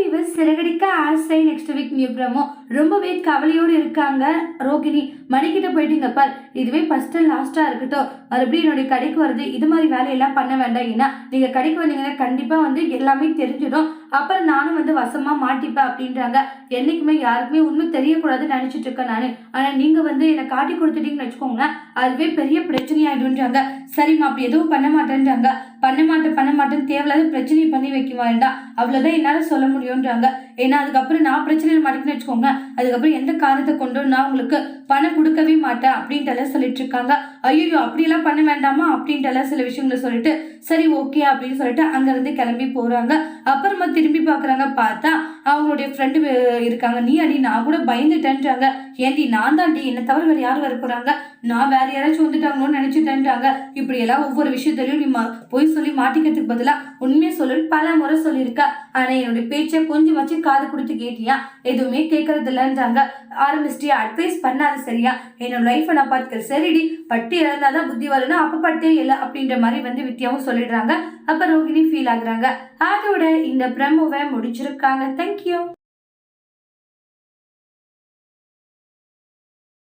Viewers Siragadikka ஆசை next week new promo ரொம்பவே கவலையோடு இருக்காங்க ரோகிணி. மணிக்கிட்ட போயிட்டீங்க பார் இதுவே ஃபர்ஸ்ட் அண்ட் லாஸ்ட்டாக இருக்கட்டும். மறுபடியும் என்னுடைய கடைக்கு வருது இது மாதிரி வேலையெல்லாம் பண்ண வேண்டாம் ஏன்னா நீங்கள் கடைக்கு வந்தீங்கன்னா கண்டிப்பாக வந்து எல்லாமே தெரிஞ்சிடும். அப்புறம் நானும் வந்து வசமாக மாட்டிப்பேன் அப்படின்றாங்க. என்றைக்குமே யாருக்குமே உண்மை தெரியக்கூடாதுன்னு நினச்சிட்டு இருக்கேன் நான். ஆனால் நீங்கள் வந்து என்னை காட்டி கொடுத்துட்டீங்கன்னு வச்சுக்கோங்களேன் அதுவே பெரிய பிரச்சனையாயிடும்ன்றாங்க. சரிம்மா அப்படி எதுவும் பண்ண மாட்டேன்றாங்க. பண்ண மாட்டேன் பண்ண மாட்டேன்னு தேவையில்லாத பிரச்சனையை பண்ணி வைக்க வேண்டாம். அவ்வளோதான் என்னால் சொல்ல முடியுன்றாங்க ஏன்னா அதுக்கப்புறம் நான் பிரச்சனையில் மாட்டேன்னு வச்சுக்கோங்க அதுக்கப்புறம் எந்த காரணத்தை கொண்டு நான் உங்களுக்கு பணம் கொடுக்கவே மாட்டேன் அப்படின்ட்டு எல்லாம் சொல்லிட்டு இருக்காங்க. ஐயோ அப்படியெல்லாம் பண்ண வேண்டாமா அப்படின்ட்டு எல்லாம் சில விஷயங்களை சொல்லிட்டு சரி ஓகே அப்படின்னு சொல்லிட்டு அங்கேருந்து கிளம்பி போகிறாங்க அப்புறமா திரும்பி பார்க்குறாங்க. பார்த்தா அவங்களுடைய ஃப்ரெண்டு இருக்காங்க. நீ அடி நான் கூட பயந்துட்டேன்றாங்க. ஏன்டி நான் தாண்டி என்னை தவிர வேறு யார் வர போகிறாங்க நான் வேற யாராச்சும் வந்துட்டாங்களோன்னு நினச்சிட்டேன்றாங்க. இப்படி எல்லாம் ஒவ்வொரு விஷயத்துலையும் நீ மா- பொய் சொல்லி மாட்டிக்கிறதுக்கு பதிலாக உண்மையை சொல்லுன்னு பல முறை சொல்லியிருக்கா. ஆனால் என்னுடைய பேச்சை கொஞ்சம் வச்சு காது கொடுத்து கேட்டியா? எதுவுமே கேட்கறது இல்லைன்றாங்க ஆரம்பிச்சிட்டியா அட்வைஸ் பண்ணாது சரியா? என்னோட லைஃப்பை நான் பார்த்துக்கிறேன். சரிடி பட்டு இழந்தாதான் புத்தி வரணும் அப்போ பட்டே இல்லை அப்படின்ற மாதிரி வந்து வித்தியாவும் சொல்லிடுறாங்க. அப்போ ரோகிணி ஃபீல் ஆகுறாங்க. அதோட இந்த பிரமுவை முடிச்சிருக்காங்க. தேங்க்யூ